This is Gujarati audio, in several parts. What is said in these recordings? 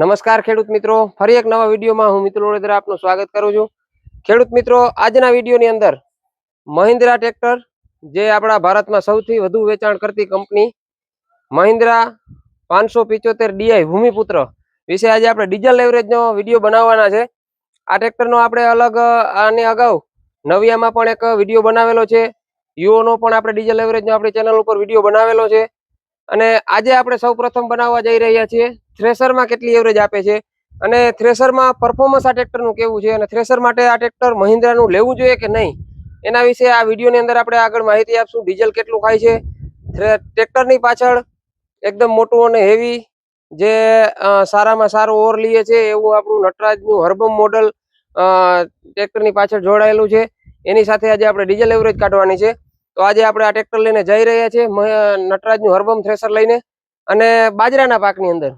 નમસ્કાર ખેડૂત મિત્રો. ફરી એક નવા વિડીયોમાં હું મિત્રો વડોદરા આપનું સ્વાગત કરું છું. ખેડૂત મિત્રો, આજના વિડીયોની અંદર મહિન્દ્રા ટ્રેક્ટર, જે આપણા ભારતમાં સૌથી વધુ વેચાણ કરતી કંપની, મહિન્દ્રા પાંચસો પિચોતેર ડીઆઈ ભૂમિપુત્ર વિશે આજે આપણે ડીઝલ લેવરેજનો વીડિયો બનાવવાના છે. આ ટ્રેક્ટરનો આપણે અલગ, આને અગાઉ નવિયામાં પણ એક વીડિયો બનાવેલો છે. યુઓનો પણ આપણે ડીઝલ લેવરેજનો આપણી ચેનલ ઉપર વીડિયો બનાવેલો છે. અને આજે આપણે સૌ પ્રથમ બનાવવા જઈ રહ્યા છીએ. થ્રેસરમાં કેટલી એવરેજ આપે છે? અને થ્રેસરમાં પરફોર્મન્સ આ ટ્રેક્ટરનું કેવું છે? અને થ્રેસર માટે આ ટ્રેક્ટર મહિન્દ્રાનું લેવું જોઈએ કે નહીં? એના વિશે આ વિડીયોની અંદર આપણે આગળ માહિતી આપશું. ડીઝલ કેટલું ખાય છે? ટ્રેક્ટરની પાછળ એકદમ મોટું અને હેવી જે સારામાં સારું ઓર લઈએ છે, એવું આપણું નટરાજનું હર્બમ મોડલ ટ્રેક્ટરની પાછળ જોડાયેલું છે. એની સાથે આજે આપણે ડીઝલ એવરેજ કાઢવાની છે. તો આજે આપણે આ ટ્રેક્ટર લઈને જઈ રહ્યા છીએ નટરાજનું હર્બમ થ્રેસર લઈને અને બાજરાના પાકની અંદર.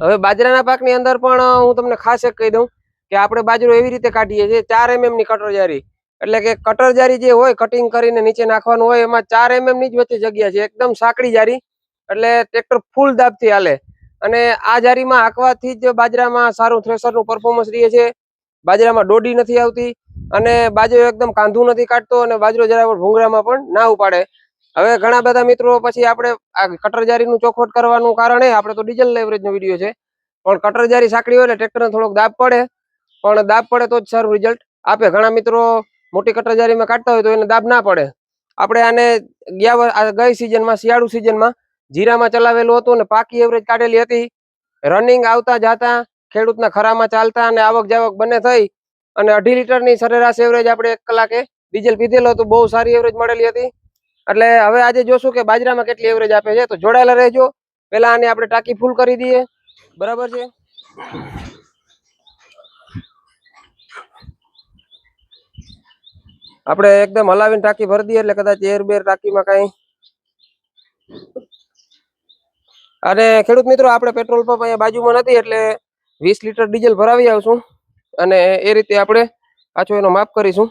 હવે બાજરાના પાકની અંદર પણ હું તમને ખાસ એક કહી દઉં કે આપણે બાજરો એવી રીતે કાઢીએ છીએ, ચાર એમએમની કટર જારી એટલે કે કટર જારી જે હોય કટિંગ કરીને નીચે નાખવાનું હોય, એમાં ચાર એમએમની જ વચ્ચે જગ્યા છે, એકદમ સાંકડી જારી. એટલે ટ્રેક્ટર ફૂલ દાબથી હાલે. અને આ જારીમાં હાંકવાથી જ બાજરામાં સારું થ્રેસરનું પરફોર્મન્સ રહે છે. બાજરામાં ડોડી નથી આવતી અને બાજરો એકદમ કાંધું નથી કાઢતો અને બાજરો જરા ભૂંગરામાં પણ ના ઉપાડે. હવે ઘણા બધા મિત્રો પછી આપણે આ કટરજારીનું ચોખવટ કરવાનું કારણ એ, આપણે તો ડીઝલ લેવરેજનો વીડિયો છે. પણ કટરજારી સાંકડી હોય એટલે ટ્રેક્ટરને થોડોક દાબ પડે. પણ દાબ પડે તો જ સારું રિઝલ્ટ આપે ઘણા મિત્રો મોટી કટરજારીમાં કાઢતા હોય તો એને દાબ ના પડે. આપણે આને ગયા ગઈ સિઝનમાં શિયાળુ સિઝનમાં જીરામાં ચલાવેલું હતું અને પાકી એવરેજ કાઢેલી હતી. રનિંગ આવતા જાતા, ખેડૂતના ખરામાં ચાલતા અને આવક જાવક બંને થઈ અને અઢી લીટરની સરેરાશ એવરેજ આપણે એક કલાકે ડીઝલ પીધેલો હતું. બહુ સારી એવરેજ મળેલી હતી. એટલે હવે આજે જોશું કે બાજરામાં કેટલી એવરેજ આપે છે. તો જોડાયેલા રહેજો. પેલા આને આપણે ટાંકી ફૂલ કરી દઈએ. બરાબર છે? આપણે એકદમ હલાવીને ટાંકી ભરી દઈએ એટલે કદાચ એર બેર ટાંકીમાં કઈ. અને ખેડૂત મિત્રો, આપણે પેટ્રોલ પંપ અહીંયા બાજુમાં નથી, એટલે વીસ લીટર ડીઝલ ભરાવી આવશું. અને એ રીતે આપણે પાછો એનો માફ કરીશું.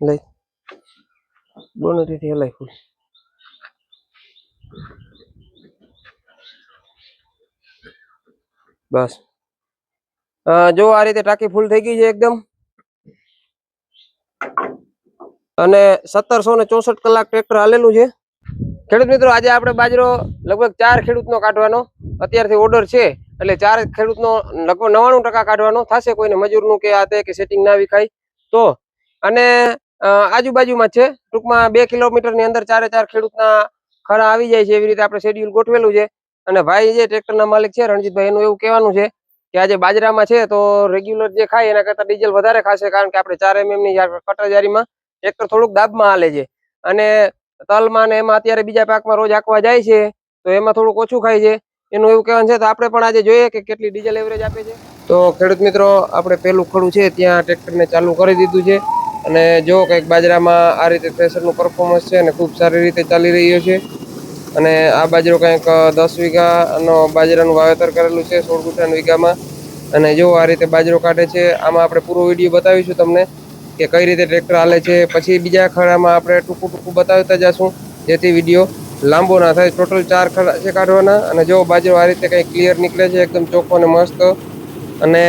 લઈ. બોનરીથી હલાય ફૂલ. બસ. જો આ રીતે ટાંકી ફૂલ થઈ ગઈ છે એકદમ. અને સત્તરસો ને ચોસઠ કલાક ટ્રેક્ટર હાલેલું છે. ખેડૂત મિત્રો, આજે આપણે બાજરો લગભગ ચાર ખેડૂતનો કાઢવાનો. અત્યારથી ઓર્ડર છે, એટલે ચાર ખેડૂતનો લગભગ નવાણું ટકા કાઢવાનો. થશે કોઈને મજૂરનું કે આ તે કે સેટિંગ ના વિખાય. તો, અને આજુબાજુમાં છે. ટૂંકમાં બે કિલોમીટરની અંદર ચારે ચાર ખેડૂતના ખરા આવી જાય છે એવી રીતે આપણે શેડ્યુલ ગોઠવેલું છે. અને ભાઈ જે ટ્રેક્ટરના માલિક છે, રણજીતભાઈ, એનું એવું કહેવાનું છે કે આજે બાજરામાં છે તો રેગ્યુલર જે ખાય એના કરતાં ડીઝલ વધારે ખાશે કારણ કે આપણે ચાર એમએમની કટરજારીમાં ટ્રેક્ટર થોડુંક દાબમાં હાલે છે. અને તલમાં ને એમાં અત્યારે બીજા પાકમાં રોજ આંકવા જાય છે તો એમાં થોડુંક ઓછું ખાય છે. એનું એવું કહેવાનું છે તો આપણે પણ આજે જોઈએ કે કેટલી ડીઝલ એવરેજ આપે છે. તો ખેડૂત મિત્રો, આપણે પેલું ખડું છે ત્યાં ટ્રેક્ટરને ચાલુ કરી દીધું છે. અને જો કંઈક બાજરામાં આ રીતે થ્રેસરનું પરફોર્મન્સ છે અને ખૂબ સારી રીતે ચાલી રહ્યું છે, અને આ બાજરો કંઈક દસ વીઘાનો બાજરાનું વાવેતર કરેલું છે સોળ ગુંઠાના વીઘામાં. અને જો આ રીતે બાજરો કાઢે છે, આમાં આપણે પૂરો વીડિયો બતાવીશું તમને કે કઈ રીતે ટ્રેક્ટર હાલે છે. પછી બીજા ખડામાં આપણે ટૂંકું ટૂંકું બતાવતા જશું, જેથી વીડિયો લાંબો ના થાય. ટોટલ ચાર ખડા છે કાઢવાના, અને જો બાજરો આ રીતે કંઈ ક્લિયર નીકળે છે, એકદમ ચોખ્ખો અને મસ્ત. અને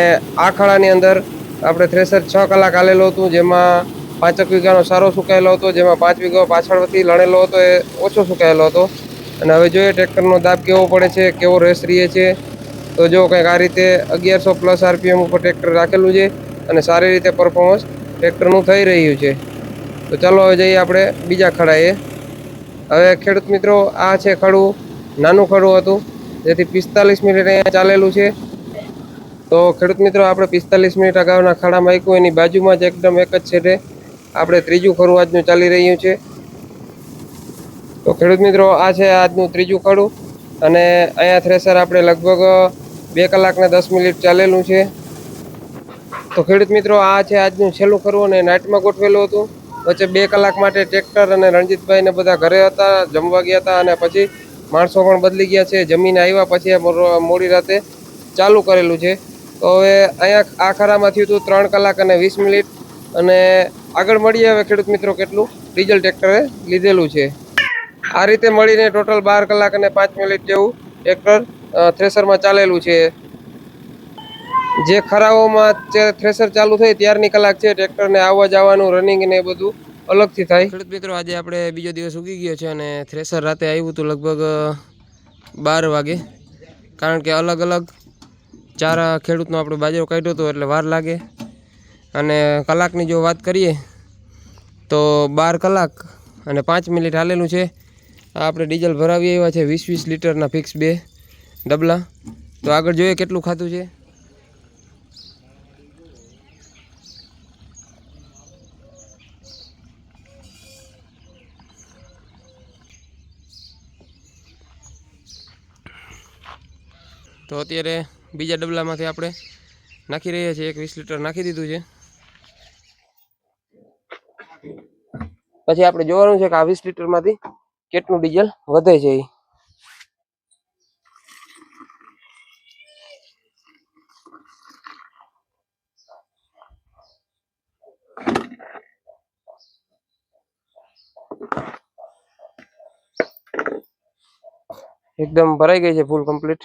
આ ખાડાની અંદર આપણે થ્રેસર છ કલાક હાલેલું હતું, જેમાં પાંચક વીઘાનો સારો સુકાયેલો હતો, જેમાં પાંચ વીઘો પાછળથી લણેલો હતો, એ ઓછો સુકાયેલો હતો. અને હવે જોઈએ ટ્રેક્ટરનો દાબ કેવો પડે છે, કેવો રેસ રહીએ છે. તો જો કંઈક આ રીતે અગિયારસો પ્લસ આરપીએમ ઉપર ટ્રેક્ટર રાખેલું છે અને સારી રીતે પરફોર્મન્સ ટ્રેક્ટરનું થઈ રહ્યું છે. તો ચાલો હવે જઈએ આપણે બીજા ખડાએ. હવે ખેડૂત મિત્રો, આ છે ખડું, નાનું ખડું હતું, જેથી પિસ્તાલીસ મિનિટ અહીંયા ચાલેલું છે. તો ખેડૂત મિત્રો, આપણે પિસ્તાલીસ મિનિટ અગાઉના ખાડામાં મૂક્યું એની બાજુમાં જ એકદમ એક જ છેડે આપણે ત્રીજું ખરું આજનું ચાલી રહ્યું છે. તો ખેડૂત મિત્રો, આ છે આજનું ત્રીજું ખડું અને અહીંયા થ્રેસર આપણે લગભગ બે કલાકને દસ મિનિટ ચાલેલું છે. તો ખેડૂત મિત્રો, આ છે આજનું છેલ્લું ખરું અને નાઇટમાં ગોઠવેલું હતું. વચ્ચે બે કલાક માટે ટ્રેક્ટર અને રણજીતભાઈ ને બધા ઘરે હતા, જમવા ગયા હતા અને પછી માણસો પણ બદલી ગયા છે. જમીને આવ્યા પછી મોડી રાતે ચાલુ કરેલું છે. તો હવે અહીંયા આ ખરામાં થયું હતું ત્રણ કલાક અને વીસ મિનિટ. અને આગળ મળીએ હવે ખેડૂત મિત્રો કેટલું? ડીઝલ ટ્રેક્ટરે લીધેલું છે. આ રીતે મળીને ટોટલ બાર કલાક અને પાંચ મિનિટ જેવું ટ્રેક્ટર થ્રેસરમાં ચાલેલું છે. જે ખરાઓમાં થ્રેસર ચાલુ થઈ ત્યારની કલાક છે ટ્રેક્ટરને આવવા જવાનું રનિંગ ને એ બધું અલગથી થાય. ખેડૂત મિત્રો, આજે આપણે બીજો દિવસ ઉગી ગયો છે અને થ્રેસર રાતે આવ્યું હતું લગભગ બાર વાગે. કારણ કે અલગ અલગ ચાર ખેડૂતનો આપણે બાજરો કાઢ્યો હતો એટલે વાર લાગે. અને કલાકની જો વાત કરીએ તો બાર કલાક અને પાંચ મિનિટ હાલેલું છે. આ આપણે ડીઝલ ભરાવી આવ્યા છે વીસ વીસ લીટરના ફિક્સ બે ડબલા. તો આગળ જોઈએ કેટલું ખાતું છે. તો અત્યારે બીજા ડબલામાંથી આપણે નાખી રહ્યા છીએ. એક વીસ લીટર નાખી દીધું છે. પછી આપણે જોવાનું છે કે આ વીસ લીટરમાંથી કેટલું ડીઝલ વધે છે. એકદમ ભરાઈ ગઈ છે ફૂલ કમ્પ્લીટ.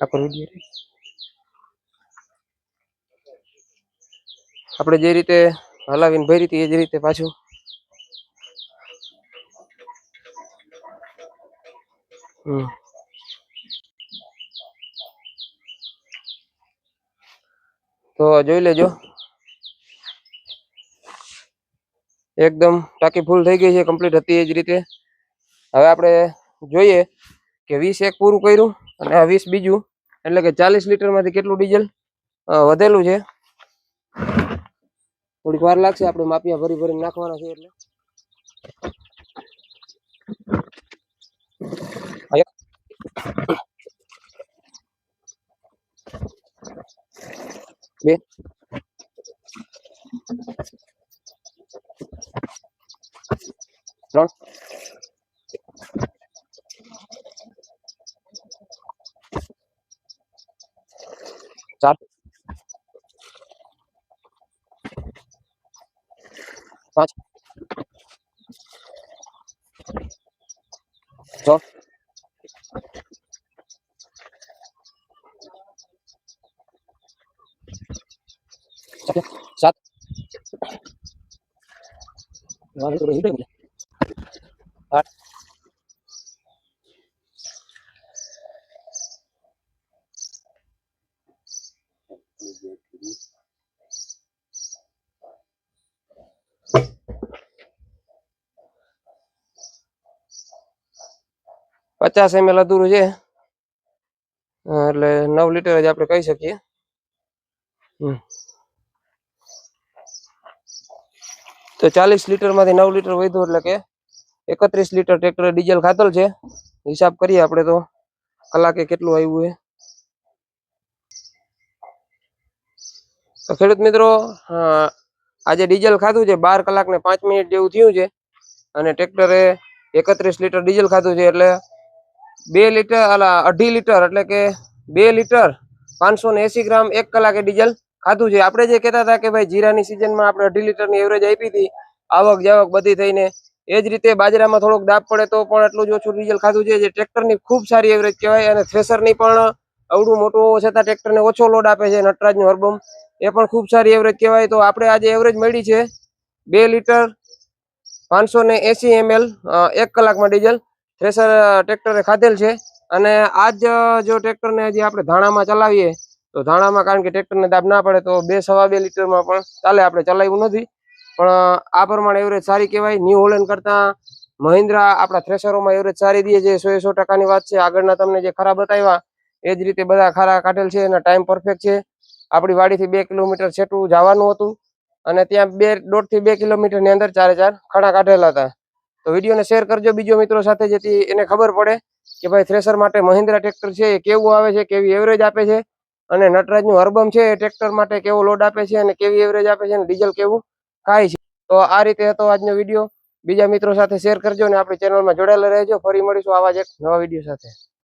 આપણો આપણે જે રીતે હલાવીને ભરી હતી એ જ રીતે પાછું તો જોઈ લેજો એકદમ ટાંકી ફૂલ થઈ ગઈ છે કમ્પ્લીટ હતી એ જ રીતે હવે આપણે જોઈએ કે વીસ એક પૂરું કર્યું અને આ વીસ બીજું એટલે કે ચાલીસ લીટરમાંથી કેટલું ડીઝલ? વધેલું છે. થોડીક વાર લાગશે, આપણે માપિયા ભરી ભરીને નાખવાના છે એટલે. ત્રણ ચાર પાંચ છ સાત સાત આઠ પચાસ એમએલ અધૂરું છે અ, એટલે નવ લીટર જ આપણે કહી શકીએ હમ. તો ચાલીસ લીટરમાંથી નવ લીટર વધ્યું એટલે કે એકત્રીસ લીટર ટ્રેક્ટર ડીઝલ ખાતર છે. હિસાબ કરીએ આપણે તો. કલાકે કેટલું આવ્યું છે તો ખેડૂત મિત્રો આજે ડીઝલ ખાધું છે, બાર કલાક ને પાંચ મિનિટ જેવું થયું છે અને ટ્રેક્ટરે એકત્રીસ લીટર ડીઝલ ખાધું છે એટલે બે લીટર અઢી લીટર એટલે કે બે લીટર પાંચસો ને એસી ગ્રામ એક કલાકે ડીઝલ ખાધું છે. આપણે જે કહેતા હતા કે ભાઈ જીરાની સિઝનમાં આપણે અઢી લીટરની એવરેજ આપી હતી, આવક જાવક બધી થઈને, એ જ રીતે બાજરામાં થોડોક દાબ પડે તો પણ એટલું જ ઓછું ડીઝલ ખાધું છે. જે ટ્રેક્ટરની ખૂબ સારી એવરેજ કહેવાય અને થ્રેસરની પણ અવડું મોટું હોવા છતાં ટ્રેક્ટરને ઓછો લોડ આપે છે નટરાજનું હરબમ, એ પણ ખૂબ સારી એવરેજ કહેવાય. તો આપણે આજે એવરેજ મળી છે બે લીટર પાંચસો ને એસી એમએલ એક કલાકમાં ડીઝલ થ્રેસર ટ્રેક્ટરે ખાધેલ છે. અને આજ જો ટ્રેક્ટરને હજી આપણે ધાણામાં ચલાવીએ તો ધાણામાં કારણ કે ટ્રેક્ટરને દાબ ના પડે તો બે સવા બે લીટરમાં પણ ચાલે, આપણે ચલાવ્યું નથી. પણ આ પ્રમાણે એવરેજ સારી કહેવાય. ન્યૂ હોલેન્ડ કરતાં મહિન્દ્રા આપણા થ્રેસરોમાં એવરેજ સારી દે છે. સો સો ટકાની વાત છે. આગળના તમને જે ખરા બતાવ્યા, એ જ રીતે બધા ખરા કાઢેલ છે અને ટાઈમ પરફેક્ટ છે. આપણી વાડીથી બે કિલોમીટર છેટું જવાનું હતું અને ત્યાં બે, દોઢથી બે કિલોમીટરની અંદર ચારે ચાર ખાડા કાઢેલા હતા. તો વિડીયોને શેર કરજો. બીજો મિત્રો સાથે જેથી એને ખબર પડે કે ભાઈ થ્રેસર માટે મહિન્દ્રા ટ્રેક્ટર છે એ કેવું આવે છે, કેવી એવરેજ આપે છે. અને નટરાજનું હર્બમ છે એ ટ્રેક્ટર માટે કેવો લોડ આપે છે અને કેવી એવરેજ આપે છે અને ડીઝલ કેવું ખાય છે. તો આ રીતે હતો આજનો વીડિયો બીજા મિત્રો સાથે શેર કરજો અને આપણી ચેનલમાં જોડાયેલા રહેજો. ફરી મળીશું આવા જ એક નવા વીડિયો સાથે.